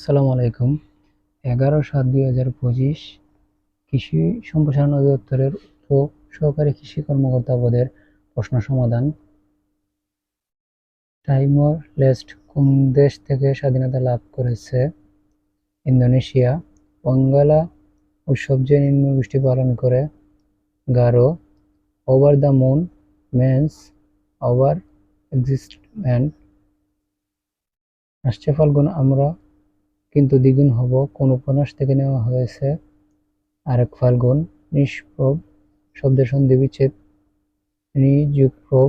আসসালামু আলাইকুম। এগারো সাত দুই হাজার পঁচিশ কৃষি সম্প্রসারণ অধিদপ্তরের উপ সহকারী কৃষি কর্মকর্তা পদের প্রশ্ন সমাধান। টাইমর লেস্ট কোন দেশ থেকে স্বাধীনতা লাভ করেছে? ইন্দোনেশিয়া, বাঙ্গালা, উৎসব যে নিম্নগোষ্ঠী পালন করে, Garo, over the moon, men's, over existment. আসছে ফাল্গুন, আমরা কিন্তু দ্বিগুণ হব। কোন উপন্যাস থেকে নেওয়া হয়েছে আরেক ফাল্গুন। নিষ্প্রভ শব্দের সন্ধি বিচ্ছেদ নিযুগপ্রভ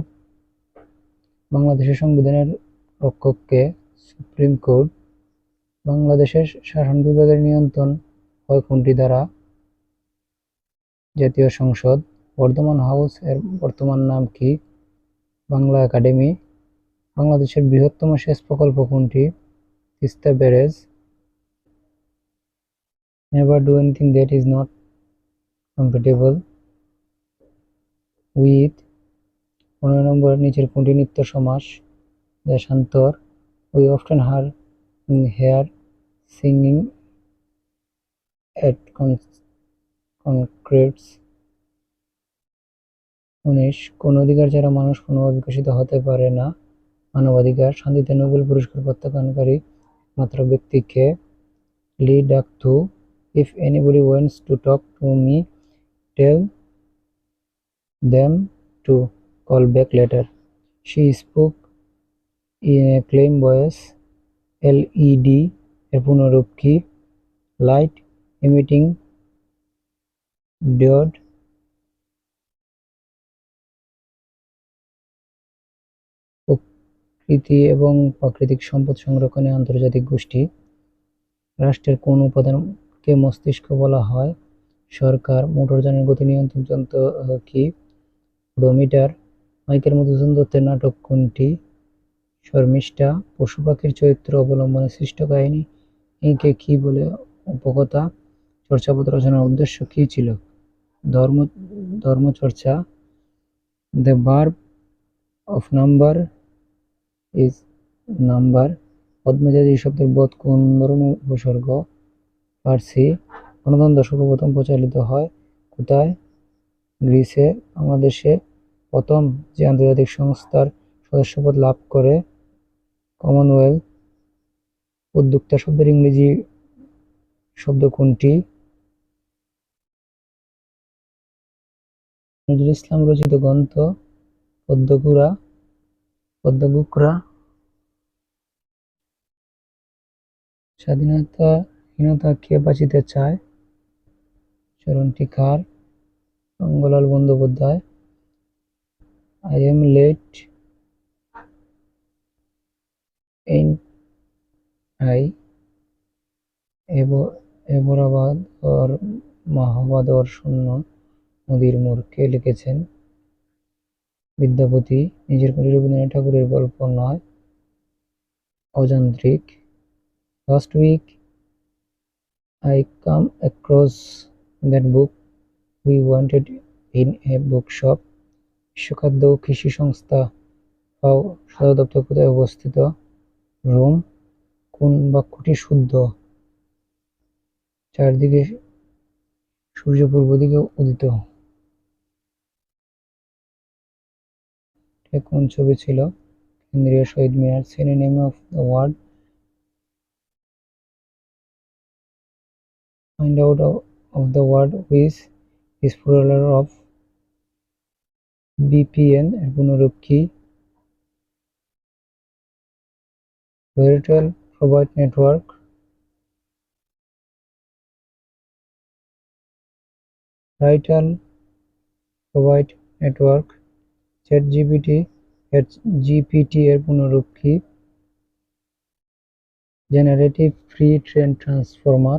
বাংলাদেশের সংবিধানের রক্ষককে সুপ্রিম কোর্ট। বাংলাদেশের শাসন বিভাগের নিয়ন্ত্রণ হয় কোনটি দ্বারা? জাতীয় সংসদ, বর্ধমান হাউস এর বর্তমান নাম কি? বাংলা একাডেমি। বাংলাদেশের বৃহত্তম সেচ প্রকল্প কোনটি? Teesta Barrage. Never do anything that is not compatible with. পনেরো নম্বর, নিচের কোনটি নিত্য সমাস? দেশান্তর we often her hear singing at concerts. উনিশ, কোন অধিকার ছাড়া মানুষ কোনোভাবে বিকশিত হতে পারে না। মানবাধিকার, শান্তিতে নোবেল পুরস্কার প্রত্যাখ্যানকারী মাত্র ব্যক্তিকে Le Duc Tho If anybody wants to talk to me, tell them to call back later. She spoke in a claim voice. LED কি লাইট এমিটিং diode প্রকৃতি এবং প্রাকৃতিক সম্পদ সংরক্ষণে আন্তর্জাতিক গোষ্ঠী রাষ্ট্রের কোন উপাদানকে মস্তিষ্ক বলা হয়। সরকার, মোটরযানের গতি নিয়ন্ত্রণ যন্ত্র কি? ওডোমিটার মাইকেল মধুসূদন দত্তের নাটক কোনটি? শর্মিষ্ঠা, পশু পাখির চরিত্র অবলম্বনে সৃষ্ট কাহিনী, একে কি বলে উপকথা চর্চাপত্র রচনার উদ্দেশ্য কি ছিল? ধর্ম, ধর্মচর্চা the verb of number is number পদ্মজাতি শব্দের বোধ কোন ধরনের উপসর্গ? ফার্সি গণতন্ত্র সর্বপ্রথম প্রচালিত হয় কোথায়? গ্রিসে, বাংলাদেশে। প্রথম যে আন্তর্জাতিক সংস্থার সদস্যপদ লাভ করে কমনওয়েলথ। উদ্যোক্তা শব্দের ইংরেজি শব্দ কোনটি? নজরুল ইসলাম রচিত গ্রন্থ পদ্মগুড়া। পদ্মগুকরা স্বাধীনতাহীনতা কে বাঁচিতে চায়? চরণটি কার Rangalal Bandyopadhyay I am late and I এবরাবাদ ওর মাহবাদর শূন্য নদীর মোড় কে লিখেছেন। বিদ্যাপতি নিজের কবি রবীন্দ্রনাথ ঠাকুরের গল্প নয়, অযান্ত্রিক। Last week I come across that book. We wanted in a bookshop. ও কৃষি সংস্থা ফাও সদর দপ্তর কোথায় অবস্থিত রোম কোন বাক্যটি শুদ্ধ চারদিকে সূর্য পূর্ব দিকে উদিত কোন ছবি ছিল কেন্দ্রীয় Shaheed Minar cinema of the world find out of, of the word which is plural of BPN এর পুনরূপ কি Virtual Provide Network Vital Provide Network ChatGPT এর GPT এর পুনরূপ কি Generative Pre-trained Transformer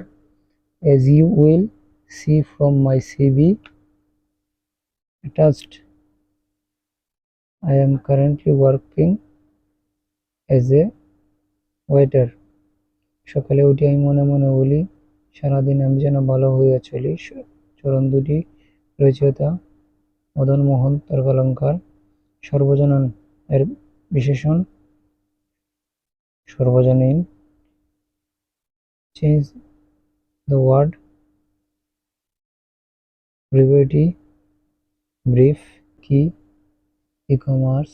As you will see from my CV attached, I am currently working as a waiter. সকালে উঠে আমি মনে মনে বলি, সারাদিন আমি যেন ভালো হইয়া চলি। চরণ দুটি রচয়িতা মদন মোহন তর্কালঙ্কার, সর্বজনন এর বিশেষণ, সর্বজনীন। Change the word brevity brief e commerce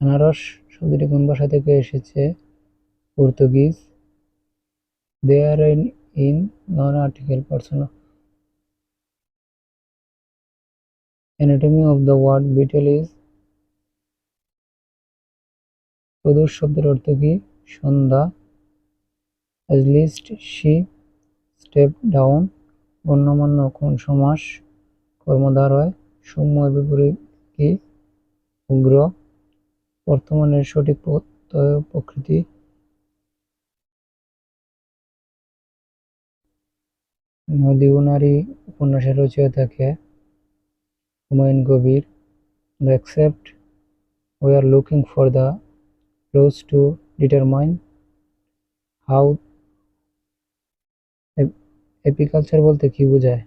আনারস শব্দটি কোন ভাষা থেকে এসেছে? Portuguese. They are in in non article person anatomy of the word beetle is প্রদোষ শব্দের অর্থ কি? সন্ধ্যা। As least she stepped down. গণ্যমান্য কোন সমাস কর্মধার সৌম্য এর বিপরীত কি উগ্র? বর্তমানের সঠিক প্রকৃতি। নদী ও নারী উপন্যাসের রচয়িতাকে Humayun Kabir, the except we are looking for the clues to determine how apiculture বলতে কি বোঝায়?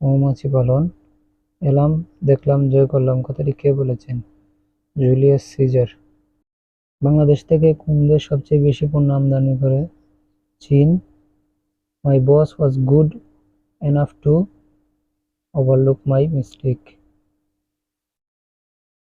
মৌমাছি পালন। এলাম, দেখলাম, জয় করলাম, কথাটি কে বলেছেন? Julius caesar. বাংলাদেশ থেকে কোন দেশ সবচেয়ে বেশি পণ্য আমদানি করে চীন। My boss was good enough to overlook my mistake